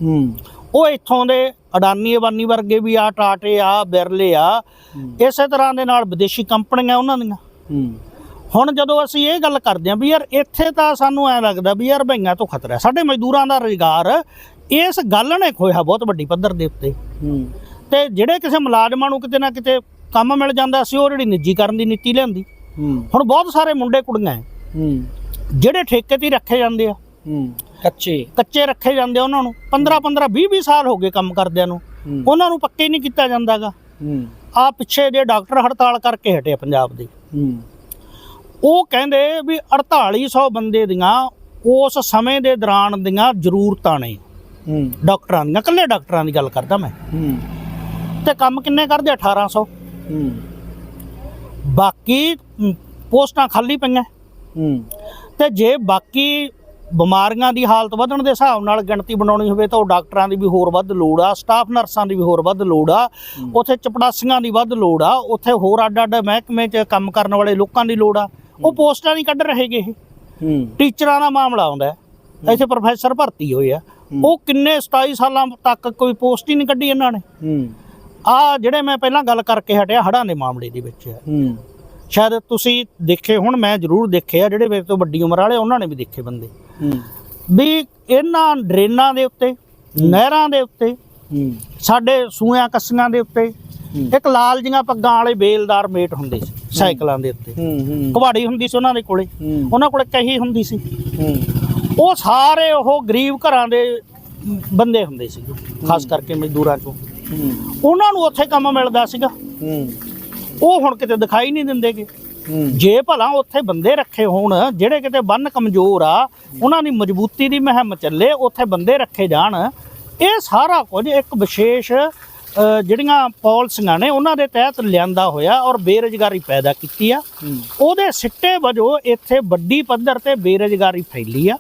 ਹੂੰ। ਉਹ ਇੱਥੋਂ ਦੇ ਅਡਾਨੀ ਅਬਾਨੀ ਵਰਗੇ ਵੀ ਆ ਟਾਟੇ ਆ ਬਿਰਲੇ ਆ ਇਸੇ ਤਰ੍ਹਾਂ ਦੇ ਨਾਲ ਵਿਦੇਸ਼ੀ ਕੰਪਨੀਆਂ ਉਹਨਾਂ ਦੀਆਂ। ਹੂੰ। ਹੁਣ ਜਦੋਂ ਅਸੀਂ ਇਹ ਗੱਲ ਕਰਦੇ ਹਾਂ ਵੀ ਯਾਰ ਇੱਥੇ ਤਾਂ ਸਾਨੂੰ ਐ ਲੱਗਦਾ ਵੀ ਯਾਰ ਭਈਆਂ ਤੋਂ ਖਤਰਾ ਸਾਡੇ ਮਜ਼ਦੂਰਾਂ ਦਾ ਰੁਜ਼ਗਾਰ ਇਸ ਗੱਲ ਨੇ ਖੋਇਆ ਬਹੁਤ ਵੱਡੀ ਪੱਧਰ ਦੇ ਉੱਤੇ। ਹੂੰ। ਤੇ ਜਿਹੜੇ ਕਿਸੇ ਮੁਲਾਜ਼ਮਾਂ ਨੂੰ ਕਿਤੇ ਨਾ ਕਿਤੇ ਕੰਮ ਮਿਲ ਜਾਂਦਾ ਸੀ ਉਹ ਜਿਹੜੀ ਨਿੱਜੀਕਰਨ ਦੀ ਨੀਤੀ ਲਿਆਂਦੀ। ਹੂੰ। ਹੁਣ ਬਹੁਤ ਸਾਰੇ ਮੁੰਡੇ ਕੁੜੀਆਂ ਹੈ। ਹੂੰ। ਜਿਹੜੇ ਠੇਕੇ ਤੇ ਹੀ ਰੱਖੇ ਜਾਂਦੇ ਆ। ਹੂੰ। ਕੱਚੇ। ਕੱਚੇ ਰੱਖੇ ਜਾਂਦੇ ਆ ਉਹਨਾਂ ਨੂੰ। 15 15 20 20 ਸਾਲ ਹੋ ਗਏ ਕੰਮ ਕਰਦਿਆਂ ਨੂੰ। ਉਹਨਾਂ ਨੂੰ ਪੱਕੇ ਨਹੀਂ ਕੀਤਾ ਜਾਂਦਾਗਾ। ਹੂੰ। ਆ ਪਿੱਛੇ ਜੇ ਡਾਕਟਰ ਹੜਤਾਲ ਕਰਕੇ ਹਟੇ ਆ ਪੰਜਾਬ ਦੇ। ਹੂੰ। ਉਹ ਕਹਿੰਦੇ ਵੀ 4800 ਬੰਦੇ ਦੀਆਂ ਉਸ ਸਮੇਂ ਦੇ ਦੌਰਾਨ ਦੀਆਂ ਜ਼ਰੂਰਤਾਂ ਨੇ। ਹੂੰ। ਡਾਕਟਰਾਂ ਦੀਆਂ ਇਕੱਲੇ ਡਾਕਟਰਾਂ ਦੀ ਗੱਲ ਕਰਦਾ ਮੈਂ। ਹੂੰ। ਤੇ ਕੰਮ ਕਿੰਨੇ ਕਰਦੇ? 1800 ਹੂੰ। ਬਾਕੀ ਪੋਸਟਾਂ ਖਾਲੀ ਪਈਆਂ। ਤੇ ਜੇ ਬਾਕੀ ਬਿਮਾਰੀਆਂ ਦੀ ਹਾਲਤ ਵਧਣ ਦੇ ਹਿਸਾਬ ਨਾਲ ਗਿਣਤੀ ਬਣਾਉਣੀ ਹੋਵੇ ਤਾਂ ਉਹ ਡਾਕਟਰਾਂ ਦੀ ਵੀ ਹੋਰ ਵੱਧ ਲੋੜ ਆ ਸਟਾਫ ਨਰਸਾਂ ਦੀ ਵੀ ਹੋਰ ਵੱਧ ਲੋੜ ਆ ਉੱਥੇ ਚਪੜਾਸੀਆਂ ਦੀ ਵੱਧ ਲੋੜ ਆ ਉੱਥੇ ਹੋਰ ਅੱਡ ਅੱਡ ਮਹਿਕਮੇ 'ਚ ਕੰਮ ਕਰਨ ਵਾਲੇ ਲੋਕਾਂ ਦੀ ਲੋੜ ਆ। ਉਹ ਪੋਸਟਾਂ ਨਹੀਂ ਕੱਢ ਰਹੇਗੇ ਇਹ। ਟੀਚਰਾਂ ਦਾ ਮਾਮਲਾ ਆਉਂਦਾ। ਇੱਥੇ ਪ੍ਰੋਫੈਸਰ ਭਰਤੀ ਹੋਏ ਆ। ਉਹ ਕਿੰਨੇ 27 ਸਾਲਾਂ ਤੱਕ ਕੋਈ ਪੋਸਟ ਹੀ ਨਹੀਂ ਕੱਢੀ ਇਹਨਾਂ ਨੇ। ਆ ਜਿਹੜੇ ਮੈਂ ਪਹਿਲਾਂ ਗੱਲ ਕਰਕੇ ਹਟਿਆ ਹੜਾਂ ਦੇ ਮਾਮਲੇ ਦੇ ਵਿੱਚ। ਸ਼ਾਇਦ ਤੁਸੀਂ ਦੇਖੇ ਹੁਣ ਮੈਂ ਜ਼ਰੂਰ ਦੇਖੇ ਆ ਜਿਹੜੇ ਮੇਰੇ ਤੋਂ ਵੱਡੀ ਉਮਰ ਵਾਲੇ ਉਹਨਾਂ ਨੇ ਵੀ ਦੇਖੇ ਬੰਦੇ। ਵੀ ਇਹਨਾਂ ਡਰੇਨਾਂ ਦੇ ਉੱਤੇ ਨਹਿਰਾਂ ਦੇ ਉੱਤੇ ਸਾਡੇ ਸੂਆਂ ਕੱਸੀਆਂ ਦੇ ਉੱਤੇ ਇੱਕ ਲਾਲ ਜੀਆਂ ਪੱਗਾਂ ਵਾਲੇ ਬੇਲਦਾਰ ਮੇਟ ਹੁੰਦੇ ਸੀ ਸਾਈਕਲਾਂ ਦੇ ਉੱਤੇ। ਕੁਹਾੜੀ ਹੁੰਦੀ ਸੀ ਉਹਨਾਂ ਦੇ ਕੋਲੇ। ਉਹਨਾਂ ਕੋਲੇ ਕਹੀ ਹੁੰਦੀ ਸੀ। ਉਹ ਸਾਰੇ ਉਹ ਗਰੀਬ ਘਰਾਂ ਦੇ ਬੰਦੇ ਹੁੰਦੇ ਸੀ ਖਾਸ ਕਰਕੇ ਮਜ਼ਦੂਰਾਂ ਚੋਂ। ਉਹਨਾਂ ਨੂੰ ਉੱਥੇ ਕੰਮ ਮਿਲਦਾ ਸੀਗਾ। ਉਹ ਹੁਣ ਕਿਤੇ ਦਿਖਾਈ ਨਹੀਂ ਦਿੰਦੇਗੇ। ਜੇ ਭਲਾ ਉੱਥੇ ਬੰਦੇ ਰੱਖੇ ਹੋਣ ਜਿਹੜੇ ਕਿਤੇ ਬੰਨ ਕਮਜ਼ੋਰ ਆ ਉਹਨਾਂ ਦੀ ਮਜ਼ਬੂਤੀ ਦੀ ਮੁਹਿੰਮ ਚੱਲੇ ਉੱਥੇ ਬੰਦੇ ਰੱਖੇ ਜਾਣ। ਇਹ ਸਾਰਾ ਕੁਝ ਇੱਕ ਵਿਸ਼ੇਸ਼ ਜਿਹੜੀਆਂ ਪਾਲਿਸੀਆਂ ਨੇ ਉਹਨਾਂ ਦੇ ਤਹਿਤ ਲਿਆਂਦਾ ਹੋਇਆ ਔਰ ਬੇਰੁਜ਼ਗਾਰੀ ਪੈਦਾ ਕੀਤੀ ਆ। ਉਹਦੇ ਸਿੱਟੇ ਵਜੋਂ ਇੱਥੇ ਵੱਡੀ ਪੱਧਰ ਤੇ ਬੇਰੁਜ਼ਗਾਰੀ ਫੈਲੀ ਆ।